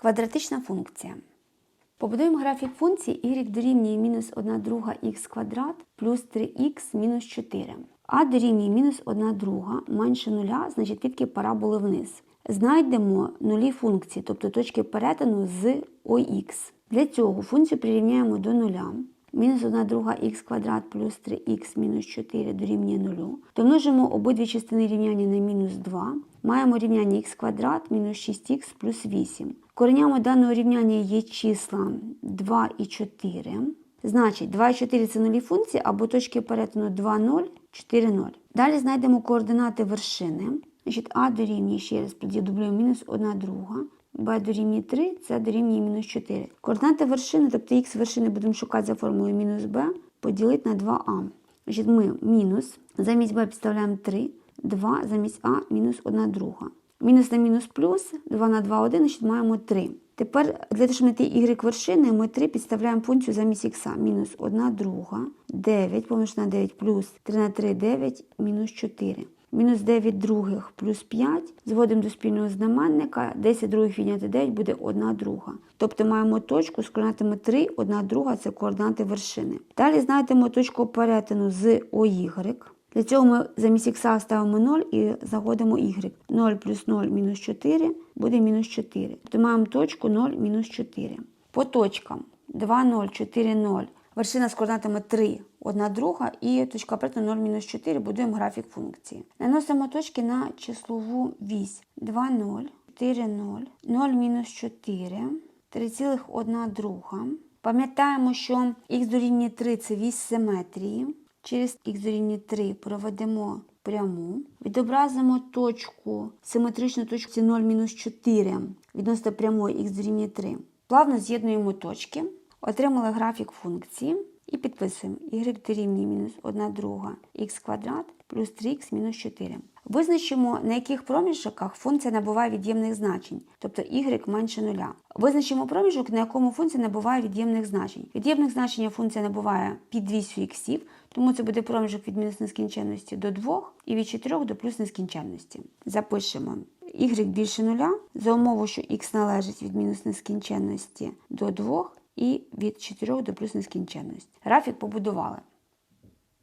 Квадратична функція. Побудуємо графік функції y дорівнює мінус 1 друга х квадрат плюс 3х мінус 4. А дорівнює мінус 1 друга менше нуля, значить відки параболи вниз. Знайдемо нулі функції, тобто точки перетину з ОХ. Для цього функцію прирівняємо до нуля. Мінус 1 друга х квадрат плюс 3х мінус 4 дорівнює 0. Домножимо обидві частини рівняння на мінус 2. Маємо рівняння х квадрат мінус 6х плюс 8. Коренями даного рівняння є числа 2 і 4. Значить, 2 і 4 це нулі функції або точки перетину 2, 0, 4, 0. Далі знайдемо координати вершини. Значить, А дорівнює, ще раз продублюємо, мінус 1 друга. B дорівнює 3, це дорівнює мінус 4. Координати вершини, тобто х вершини будемо шукати за формулою мінус b, поділити на 2а. Значить, ми мінус, замість b підставляємо 3, 2 замість а мінус 1 друга. Мінус на мінус плюс, 2 на 2, 1, значить маємо 3. Тепер для того, щоб знайти y вершини, ми 3 підставляємо функцію замість х. Мінус 1 друга, 9 помножити на 9 плюс 3 на 3, 9, мінус 4. Мінус 9 других плюс 5. Зводимо до спільного знаменника. 10 других відняти 9 буде 1 друга. Тобто маємо точку з координатами 3, 1 друга це координати вершини. Далі знайдемо точку перетину з OY. Для цього ми замість х ставимо 0 і заводимо y. 0 плюс 0 мінус 4 буде мінус 4. Тобто маємо точку 0 мінус 4. По точкам 2, 0, 4, 0. Вершина з координатами 3, 1 друга і точка перетину 0 мінус 4. Будуємо графік функції. Наносимо точки на числову вісь. 2, 0, 4, 0, 0 мінус 4, 3,1 друга. Пам'ятаємо, що х дорівнює 3 це вісь симетрії. Через х дорівнює 3 проведемо пряму. Відобразимо точку, симетричну точку 0 мінус 4 відносно прямої х дорівнює 3. Плавно з'єднуємо точки, отримали графік функції і підписуємо y дорівнює мінус 1 друга х квадрат плюс 3х мінус 4. Визначимо, на яких проміжках функція набуває від'ємних значень, тобто y менше нуля. Визначимо проміжок, на якому функція набуває від'ємних значень. Від'ємних значення функція набуває під вісю іксів, тому це буде проміжок від мінус нескінченності до 2 і від 4 до плюс нескінченності. Запишемо y більше нуля за умову, що х належить від мінус нескінченності до 2 і від 4 до плюс нескінченності. Графік побудували.